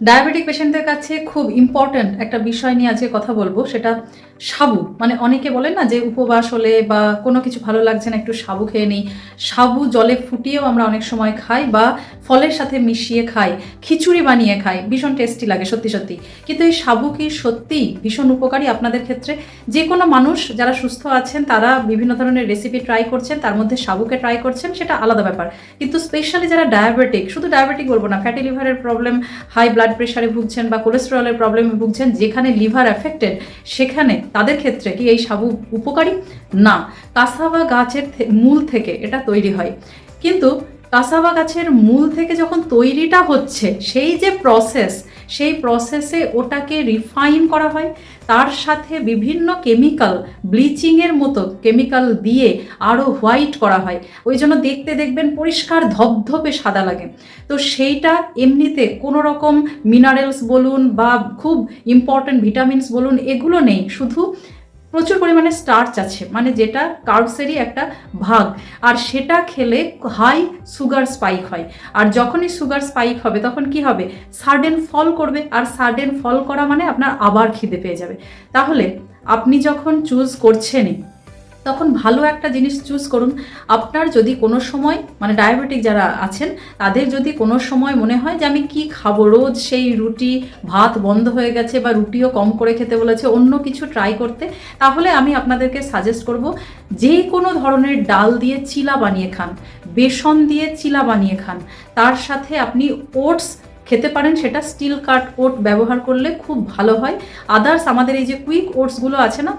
Diabetic পেশেন্টদের কাছে খুব ইম্পর্ট্যান্ট একটা বিষয় নিয়ে আজকে কথা বলব, সেটা সাবু। মানে অনেকে বলেন না যে উপবাস হলে বা কোনো কিছু ভালো লাগছে না, একটু সাবু খেয়ে নিই। সাবু জলে ফুটিয়েও আমরা অনেক সময় খাই বা ফলের সাথে মিশিয়ে খাই, খিচুড়ি বানিয়ে খাই, ভীষণ টেস্টি লাগে সত্যি সত্যি। কিন্তু এই সাবু কি সত্যিই ভীষণ উপকারী আপনাদের ক্ষেত্রে? যে কোনো মানুষ যারা সুস্থ আছেন, তারা বিভিন্ন ধরনের রেসিপি ট্রাই করছেন, তার মধ্যে সাবুকে ট্রাই করছেন, সেটা আলাদা ব্যাপার। কিন্তু স্পেশালি যারা ডায়াবেটিক শুধু ডায়াবেটিক বলব না ফ্যাটি লিভারের প্রবলেম হাই ব্লাড প্রেশারে ভুগছেন বা কোলেস্টেরলের প্রবলেমে ভুগছেন, যেখানে লিভার অ্যাফেক্টেড সেখানে তাদের ক্ষেত্রে কি এই সাবু উপকারী? না। কাসাবা গাছের মূল থেকে এটা তৈরি হয়। কিন্তু কাসাবা গাছের মূল থেকে যখন তৈরিটা হচ্ছে, সেই যে প্রসেস সেই প্রসেসে ওটাকে রিফাইন করা হয়। তার সাথে বিভিন্ন কেমিক্যাল ব্লিচিংয়ের মতো কেমিক্যাল দিয়ে আরও হোয়াইট করা হয়। ওই জন্য দেখতে দেখবেন পরিষ্কার ধপধপে সাদা লাগে। তো সেইটা এমনিতে কোনো রকম মিনারেলস বলুন বা খুব ইম্পর্ট্যান্ট ভিটামিনস বলুন, এগুলো নেই। শুধু প্রচুর পরিমাণে স্টার্চ আছে মানে যেটা কার্বসেরই একটা ভাগ, আর সেটা খেলে হাই সুগার স্পাইক হয়। আর যখনই সুগার স্পাইক হবে, তখন কি হবে? সাডেন ফল করবে, আর সাডেন ফল করা মানে আপনার আবার খিদে পেয়ে যাবে। তাহলে আপনি যখন চুজ করছেনই তখন ভালো একটা জিনিস চুজ করুন। আপনার যদি কোনো সময় মানে ডায়াবেটিক যারা আছেন, তাদের যদি কোনো সময় মনে হয় যে আমি কি খাব, রোজ সেই রুটি, ভাত বন্ধ হয়ে গেছে বা রুটিও কম করে খেতে বলেছে, অন্য কিছু ট্রাই করতে, তাহলে আমি আপনাদেরকে সাজেস্ট করব, যে কোনো ধরনের ডাল দিয়ে চিলা বানিয়ে খান, বেসন দিয়ে চিলা বানিয়ে খান, তার সাথে আপনি ওটস খেতে পারেন, সেটা স্টিল কাট ওট ব্যবহার করলে খুব ভালো হয়। আদার্স আমাদের এই যে কুইক ওটসগুলো আছে না,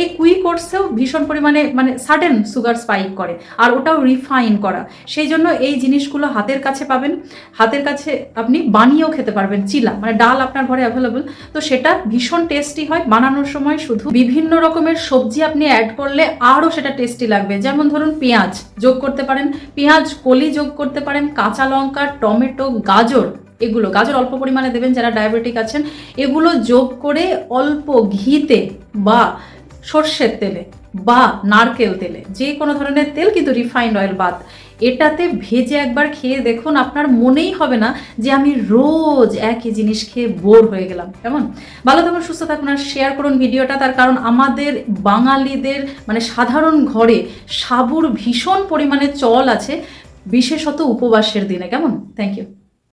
এই কুইক ওটসেও ভীষণ পরিমাণে মানে সাডেন সুগার স্পাইক করে আর ওটাও রিফাইন করা। সেই জন্য এই জিনিসগুলো হাতের কাছে পাবেন। হাতের কাছে আপনি বানিয়েও খেতে পারবেন। চিলা মানে ডাল আপনার ঘরে অ্যাভেলেবল তো সেটা ভীষণ টেস্টি হয়। বানানোর সময় শুধু বিভিন্ন রকমের সবজি আপনি অ্যাড করলে আরও সেটা টেস্টি লাগবে। যেমন ধরুন পেঁয়াজ যোগ করতে পারেন। পেঁয়াজ, কলি যোগ করতে পারেন। কাঁচা লঙ্কা, টমেটো, গাজর এগুলো, গাজর অল্প পরিমাণে দেবেন যারা ডায়াবেটিক আছেন, এগুলো যোগ করে অল্প ঘিতে বা সর্ষের তেলে বা নারকেল তেলে, যে কোনো ধরনের তেল কিন্তু রিফাইন্ড অয়েল বাদ। এটাতে ভেজে একবার খেয়ে দেখুন, আপনার মনেই হবে না যে আমি রোজ একই জিনিস খেয়ে বোর হয়ে গেলাম। কেমন? ভালো থাকুন, সুস্থ থাকুন আর শেয়ার করুন ভিডিওটা, তার কারণ আমাদের বাঙালিদের মানে সাধারণ ঘরে সাবুর ভীষণ পরিমাণে চল আছে, বিশেষত উপবাসের দিনে। কেমন? Thank you